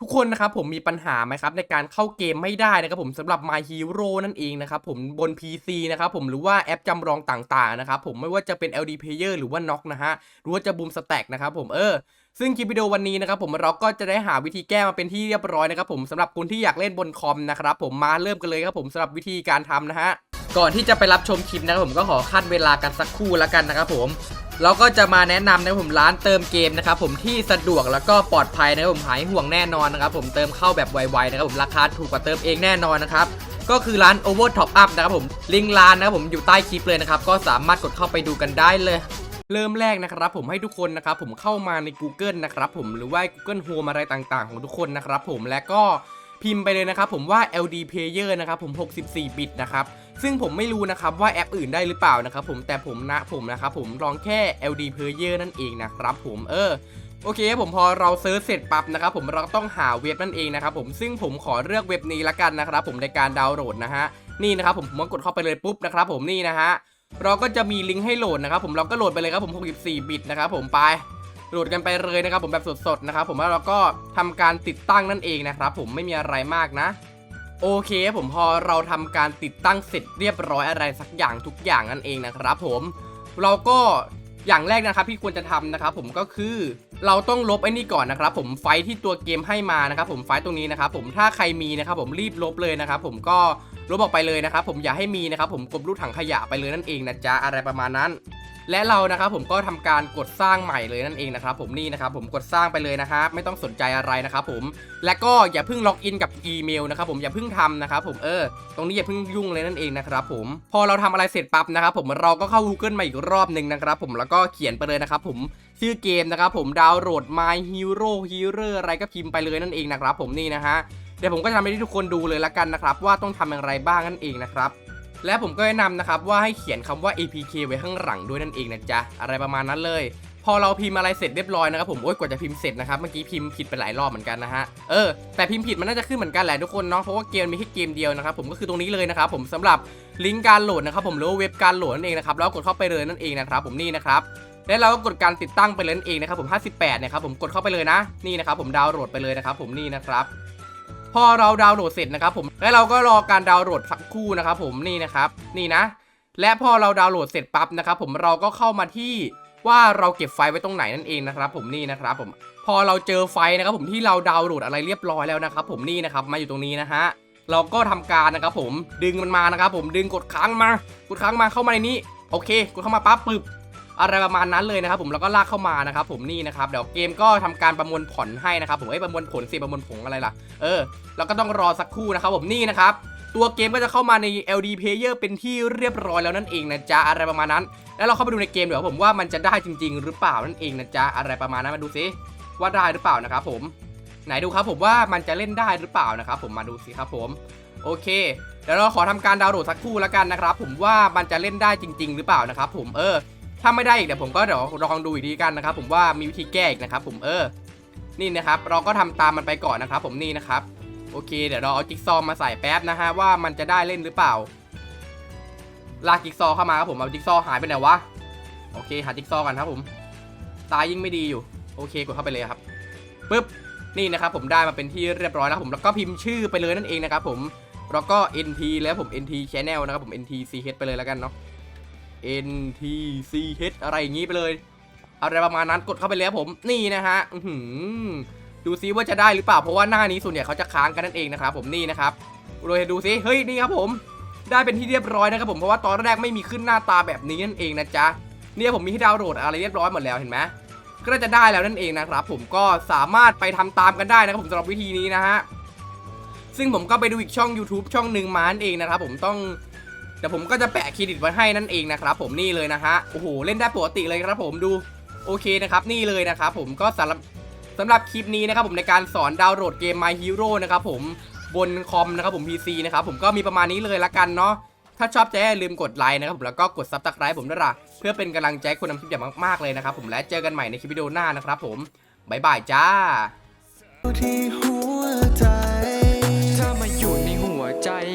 ทุกคนนะครับผมมีปัญหาไหมครับในการเข้าเกมไม่ได้นะครับผมสำหรับ My Hero นั่นเองนะครับผมบน PC นะครับผมหรือว่าแอปจำลองต่างๆนะครับผมไม่ว่าจะเป็น LD Player หรือว่า Knock นะฮะหรือว่าจะ Boom Stack นะครับผมเออซึ่งคลิปวิดีโอวันนี้นะครับผมเราก็จะได้หาวิธีแก้มาเป็นที่เรียบร้อยนะครับผมสำหรับคนที่อยากเล่นบนคอมนะครับผมมาเริ่มกันเลยครับผมสำหรับวิธีการทำนะฮะก่อนที่จะไปรับชมคลิปนะครับผมก็ขอขั้นเวลากันสักครู่แล้วกันนะครับผม เราก็จะมาแนะนำนะผมร้านเติมเกมนะครับผมที่สะดวกแล้วก็ปลอดภัยนะครับผมหายห่วงแน่นอนนะครับผมเติมเข้าแบบไวๆนะครับผมราคาถูกกว่าเติมเองแน่นอนนะครับก็คือร้าน Over Top Up นะครับผมลิงก์ร้านนะครับผมอยู่ใต้คลิปเลยนะครับก็สามารถกดเข้าไปดูกันได้เลยเริ่มแรกนะครับผมให้ทุกคนนะครับผมเข้ามาใน Google นะครับผมหรือว่า Google Home อะไรต่างๆ ของทุกคนนะครับผมและก็พิมพ์ไปเลยนะครับผมว่า LD Player นะครับผม 64 บิตนะครับ ซึ่งผมไม่รู้นะครับว่าแอปอื่นได้หรือเปล่านะครับผมแต่ผมนะผมนะครับผมลองแค่ LD Player นั่นเองนะครับผมเออโอเคผมพอเราเซิร์ชเสร็จปั๊บนะครับผมเราก็ต้องหาเว็บนั่นเองนะครับผมซึ่งผมขอเลือกเว็บนี้ละกันนะครับผมในการดาวน์โหลดนะฮะนี่นะครับผมผมก็กดเข้าไปเลยปุ๊บนะครับผมนี่นะฮะเราก็จะมีลิงก์ให้โหลดนะครับผมเราก็โหลดไปเลยครับผม 64 บิตนะครับผมไปโหลดกันไปเลยนะครับผมแบบสดๆนะครับผมแล้วเราก็ทำการติดตั้งนั่นเองนะครับผมไม่มีอะไรมากนะ โอเคผมพอเราทำการติดตั้งเสร็จเรียบร้อยอะไรสักอย่างทุกอย่างนั่นเองนะครับผม เราก็อย่างแรกนะครับที่ควรจะทำนะครับผมก็คือเราต้องลบไอ้นี่ก่อนนะครับผมไฟที่ตัวเกมให้มานะครับผมไฟตรงนี้นะครับผมถ้าใครมีนะครับผมรีบลบเลยนะครับผมก็ลบออกไปเลยนะครับผมอย่าให้มีนะครับผมกลบรูปถังขยะไปเลยนั่นเองนะจ๊ะอะไรประมาณนั้น และเรานะครับผมก็ทำการกดสร้างใหม่เลยนั่นเองนะครับผมนี่นะครับผมกดสร้างไปเลยนะฮะไม่ต้องสนใจอะไรนะครับผมและก็อย่าเพิ่งล็อกอินกับอีเมลนะครับผมอย่าเพิ่งทำนะครับผมเออตรงนี้อย่าเพิ่งยุ่งเลยนั่นเองนะครับผมพอเราทำอะไรเสร็จปั๊บนะครับผมเราก็เข้า Google มาอีกรอบหนึ่งนะครับผมแล้วก็เขียนไปเลยนะครับผมชื่อเกมนะครับผมดาวน์โหลด My Hero Hero อะไรก็พิมพ์ไปเลยนั่นเองนะครับผมนี่นะฮะเดี๋ยวผมก็จะทำให้ทุกคนดูเลยละกันนะครับว่าต้องทำอย่างไรบ้างนั่นเองนะครับ และผมก็แนะนำนะครับว่าให้เขียนคำว่า APK ไว้ข้างหลังด้วยนั่นเองนะจ๊ะ อะไรประมาณนั้นเลยพอเราพิมพ์อะไรเสร็จเรียบร้อยนะครับผมโอ๊ยกว่าจะพิมพ์เสร็จนะครับเมื่อกี้พิมพ์ผิดไปหลายรอบเหมือนกันนะฮะเออแต่พิมพ์ผิดมันน่าจะขึ้นเหมือนกันแหละทุกคนเนาะเพราะว่าเกมมีแค่เกมเดียวนะครับผมก็คือตรงนี้เลยนะครับผมสำหรับลิงก์การโหลดนะครับผมหรือว่าเว็บการโหลดนั่นเองนะครับแล้วกดเข้าไปเลยนั่นเองนะครับผมนี่นะครับและเราก็กดการติดตั้งไปเลยนั่นเองนะครับผม 58นะครับผมกดเข้าไปเลยนะนี่นะครับผมดาวน์โหลดไปเลยนะครับผมนี่นะครับ พอเราดาวน์โหลดเสร็จนะครับผมและเราก็รอการดาวน์โหลดสักครู่นะครับผมนี่นะครับนี่นะ และพอเราดาวน์โหลดเสร็จปั๊บนะครับผมเราก็เข้ามาที่ว่าเราเก็บไฟล์ไว้ตรงไหนนั่นเองนะครับ ผมนี่นะครับผมพอเราเจอไฟนะครับผมที่เราดาวน์โหลดอะไรเรียบร้อยแล้วนะครับผมนี่นะครับมาอยู่ตรงนี้นะฮะเราก็ทำการนะครับผมดึงมันมานะครับผมดึงกดค้างมา กดค้างมาเข้ามาในนี้โอเค กดเข้ามาปั๊บปึ๊บ อะไรประมาณนั้นเลยนะครับผมแล้วก็ลากเข้ามานะครับผมนี่นะครับเดี๋ยวเกมก็ทำการประมวลผลให้นะครับผมไอ้ประมวลผลสิประมวลผลอะไรล่ะเออแล้วก็ต้องรอสักครู่นะครับผมนี่นะครับตัวเกมก็จะเข้ามาใน LD Player เป็นที่เรียบร้อยแล้วนั่นเองนะจ๊ะอะไรประมาณนั้น แล้วเราเข้าไปดูในเกมเดี๋ยวผมว่ามันจะได้จริง ๆ หรือเปล่านั่นเองนะจ๊ะอะไรประมาณนั้นมาดูซิว่าได้หรือเปล่านะครับผมไหนดูครับผมว่ามันจะเล่นได้หรือเปล่านะครับผมมาดูสิครับผมโอเคเดี๋ยวเราขอทำการดาวน์โหลดสักครู่แล้วกันนะครับผมว่ามันจะเล่นได้จริง ๆ หรือเปล่านะครับผมเออ ถ้าไม่ได้อีกเดี๋ยวผมก็เดี๋ยวลองดูอีกทีกันนะครับ ผมว่ามีวิธีแก้อีกนะครับ ผมเออ นี่นะครับ เราก็ทำตามมันไปก่อนนะครับ ผมนี่นะครับ โอเค เดี๋ยวเราเอาจิ๊กซอว์มาใส่แป๊บนะฮะว่ามันจะได้เล่นหรือเปล่า ลากจิ๊กซอว์เข้ามาครับผมเอาจิ๊กซอว์หายไปไหนวะโอเค หาจิ๊กซอว์กันครับผม ตายยิ่งไม่ดีอยู่ โอเคกดเข้าไปเลยครับปึ๊บนี่นะครับผมได้มาเป็นที่เรียบร้อยแล้วผมแล้วก็พิมพ์ชื่อไปเลยนั่นเองนะครับผมแล้วก็ NT แล้วผม NT Channel นะครับผม NTCH ไปเลยแล้วกันเนาะ NTCH อะไรอย่างงี้ไปเลยอะไรประมาณนั้นกดเข้าไปเลยครับผมนี่นะฮะดูซิว่าจะได้หรือเปล่าเพราะว่าหน้านี้ส่วนใหญ่เขาจะค้างกันนั่นเองนะครับผมนี่นะครับโดยดูซิเฮ้ยนี่ครับผม ได้เป็นที่เรียบร้อยนะครับผมเพราะว่าตอนแรกไม่มีขึ้นหน้าตาแบบนี้นั่นเองนะจ๊ะเนี่ยผมมีให้ดาวน์โหลดอะไรเรียบร้อยหมดแล้วเห็นไหมก็จะได้แล้วนั่นเองนะครับ ผมก็สามารถไปทำตามกันได้นะครับผมสำหรับวิธีนี้นะฮะซึ่งผมก็ไปดูอีกช่อง YouTube ช่องหนึ่งมานั่นเองนะครับผมต้อง ดี๋ยวผมก็จะแปะเครดิตไว้ให้นั่นเองนะครับผมนี่เลยนะฮะโอ้โหเล่นได้ปกติเลยครับผมดูโอเคนะครับนี่เลยนะครับผมก็สำหรับสำหรับคลิปนี้นะครับผมในการสอนดาวน์โหลดเกม My Hero นะครับผมบนคอมนะครับผม PC นะครับผมก็มีประมาณนี้เลยละกันเนาะถ้าชอบใจอย่าลืมกดไลค์นะครับผมแล้วก็กด Subscribe ผมด้วยล่ะเพื่อเป็นกำลังใจคนทำคลิปอย่างมากๆเลยนะครับผมและเจอกันใหม่ในคลิปวิดีโอหน้านะครับผมบ๊ายบายจ้า